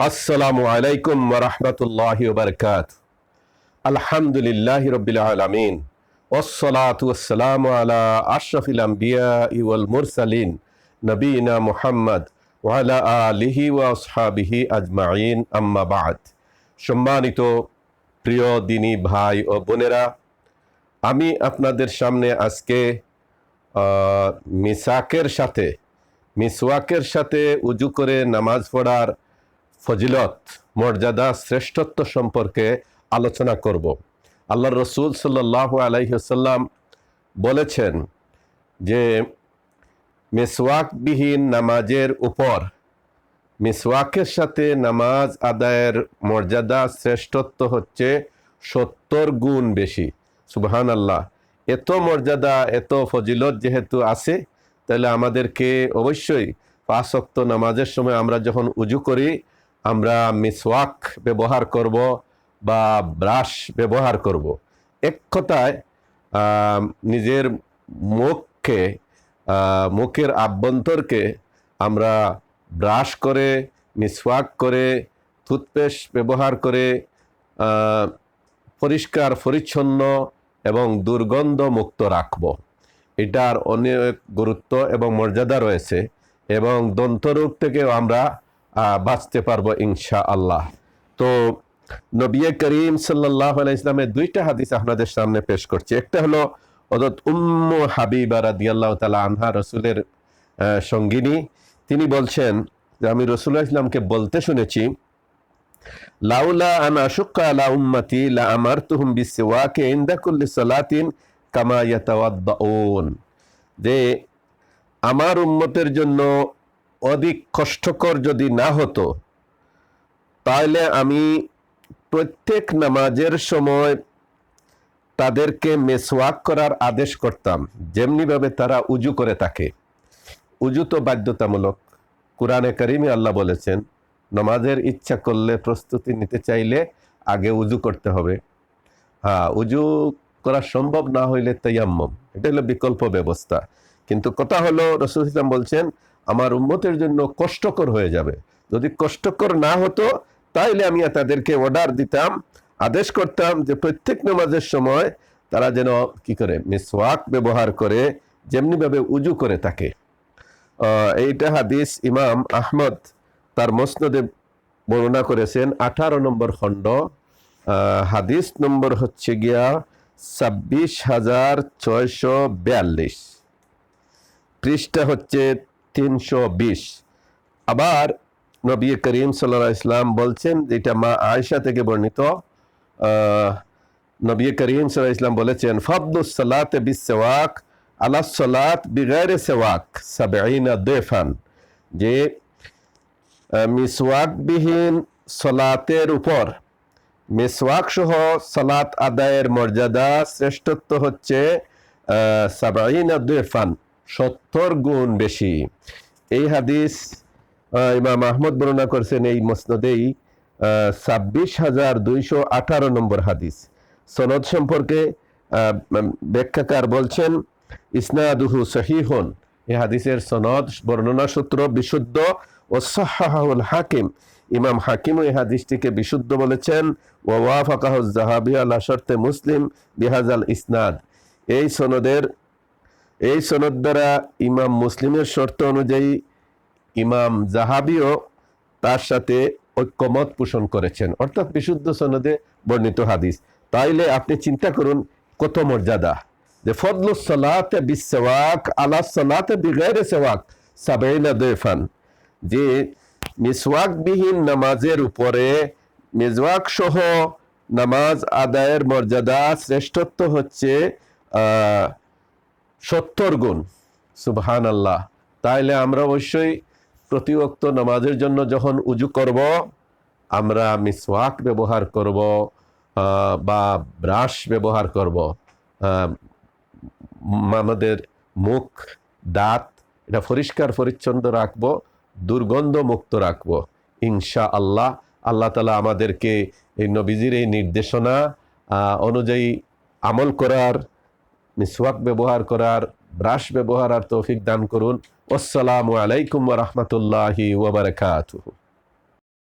আসসালামু আলাইকুম ওরহমতুল্লাহ বরকাত আলহামদুলিল্লাহ রবিল আলমিন। ওসলাত আলা আশরফিল আম্বিয়া ইউল মুরসালিন নবীনা মুহাম্মদ ওয়ালা আলিহি ওয়াসহাবিহি আজমাইন। আম্মা বাদ। সম্মানিত প্রিয় দিনী ভাই ও বোনেরা, আমি আপনাদের সামনে আজকে মিসাকের সাথে, মিসওয়াকের সাথে উজু করে নামাজ পড়ার ফজিলত, মর্যাদা, শ্রেষ্ঠত্ব সম্পর্কে আলোচনা করব। আল্লাহ রসুল সাল্লাহ আলাইসাল্লাম বলেছেন যে, মিসওয়াকবিহীন নামাজের উপর, মিসওয়াকের সাথে নামাজ আদায়ের মর্যাদা, শ্রেষ্ঠত্ব হচ্ছে সত্তর গুণ বেশি। সুবহান আল্লাহ এত মর্যাদা, এত ফজিলত যেহেতু আছে, তাহলে আমাদেরকে অবশ্যই পাঁচক্ত নামাজের সময় আমরা যখন উজু করি আমরা মিসওয়াক ব্যবহার করব বা ব্রাশ ব্যবহার করব। এক কথায় নিজের মুখকে মুখের আভ্যন্তরকে আমরা ব্রাশ করে, মিসওয়াক করে, টুথপেস্ট ব্যবহার করে পরিষ্কার, পরিচ্ছন্ন এবং দুর্গন্ধ মুক্ত রাখব। এটার অনেক গুরুত্ব এবং মর্যাদা রয়েছে এবং দন্তরোগ থেকেও আমরা বাঁচতে পারব ইনশা আল্লাহ তো নবী করিম সাল্লাহ ইসলামের দুইটা হাদিস আপনাদের সামনে পেশ করছি। একটা হলো অদত উম্মু হাবিবা রাদিয়াল্লাহ তালা আনহা, রসুলের সঙ্গিনী। তিনি বলছেন যে, আমি রসুল্লাহ ইসলামকে বলতে শুনেছি, লাউলা আনা আশুক্কা আলা উম্মতি লা আমারতুহুম বিসওয়াকে ইনদা কুল্লি সালাতিন কামা ইয়াতাওয়াদ্দাউন। যে, আমার উম্মতের জন্য অধিক কষ্টকর যদি না হতো, তাহলে আমি প্রত্যেক নামাজের সময় তাদেরকে মেসওয়াক করার আদেশ করতাম। যেমনিভাবে তারা উজু করে থাকে। উজু তো বাধ্যতামূলক। কোরআনে কারিমে আল্লাহ বলেছেন, নামাজের ইচ্ছা করলে প্রস্তুতি নিতে চাইলে আগে উজু করতে হবে। হ্যাঁ উজু করা সম্ভব না হইলে তাইয়াম্মম এটা হলো বিকল্প ব্যবস্থা। কিন্তু কথা হলো, রসুল ইসলাম বলছেন আমার উম্মতের জন্য কষ্টকর হয়ে যাবে। যদি কষ্টকর না হতো, তাইলে আমি তাদেরকে অর্ডার দিতাম, আদেশ করতাম যে প্রত্যেক নামাজের সময় তারা যেন কি করে, মিসওয়াক ব্যবহার করে, যেমনিভাবে উজু করে থাকে। এইটা হাদিস ইমাম আহমদ তার মসনদে বর্ণনা করেছেন। আঠারো নম্বর খণ্ড। হাদিস নম্বর হচ্ছে গিয়া ছাব্বিশ হাজার ছয়শো বিয়াল্লিশ। পৃষ্ঠা হচ্ছে তিনশো বিশ। আবার নবী করিম সাল্লাহ ইসলাম বলছেন, যেটা মা আয়সা থেকে বর্ণিত নবী করিম সাল্লাহ ইসলাম বলেছেন ফবদুস সালাত বিসওয়াক আলা সালাত সেওয়াক সাবেইনা দেফান যে মিসওয়াকবিহীন সলাতের উপর। মিসওয়াক সহ সালাত আদায়ের মর্যাদা শ্রেষ্ঠত্ব হচ্ছে সাবাইনা দেফান। সত্তর গুণ বেশি। এই হাদিস ইমাম আহমদ বর্ণনা করছেন এই মসনদেই ছাব্বিশ হাজার দুইশো আঠারো নম্বর হাদিস। সনদ সম্পর্কে ব্যাখ্যাকার বলছেন, ইসনাদুহু সহিহন। এই হাদিসের সনদ, বর্ণনা সূত্র বিশুদ্ধ ও সাহাহুল হাকিম। ইমাম হাকিম এই হাদিসটিকে বিশুদ্ধ বলেছেন ওয়াফাকাহ জাহাবি আল্লাহ শর্তে মুসলিম বিহাজাল ইসনাদ। এই সনদের এই সনদ দ্বারা ইমাম মুসলিমের শর্ত অনুযায়ী ইমাম জাহাবিও তার সাথে ঐক্যমত পোষণ করেছেন। অর্থাৎ বিশুদ্ধ সনদে বর্ণিত হাদিস। তাইলে আপনি চিন্তা করুন, কত মর্যাদা? যে ফদলু সালাতে বিসওয়াক আলা সালাতে বিগাইরে সেওয়াক সাবেইনা দেফান। যে মিসওয়াকবিহীন নামাজের উপরে মিসওয়াক সহ নামাজ আদায়ের মর্যাদা শ্রেষ্ঠত্ব হচ্ছে সত্তর গুণ সুবহান আল্লাহ তাইলে আমরা অবশ্যই প্রতিবক্ত নামাজের জন্য যখন উজু করব, আমরা মিসওয়াক ব্যবহার করব বা ব্রাশ ব্যবহার করব। আমাদের মুখ, দাঁত, এটা পরিষ্কার, পরিচ্ছন্ন রাখব দুর্গন্ধ মুক্ত রাখব। ইনশা আল্লাহ আল্লাহ তালা আমাদেরকে এই নবীজির এই নির্দেশনা অনুযায়ী আমল করার মিসওয়াক ব্যবহার করার ব্রাশ ব্যবহার আর তৌফিক দান করুন। আসসালামু আলাইকুম রহমতুল্লাহি ওবরাকাতুহু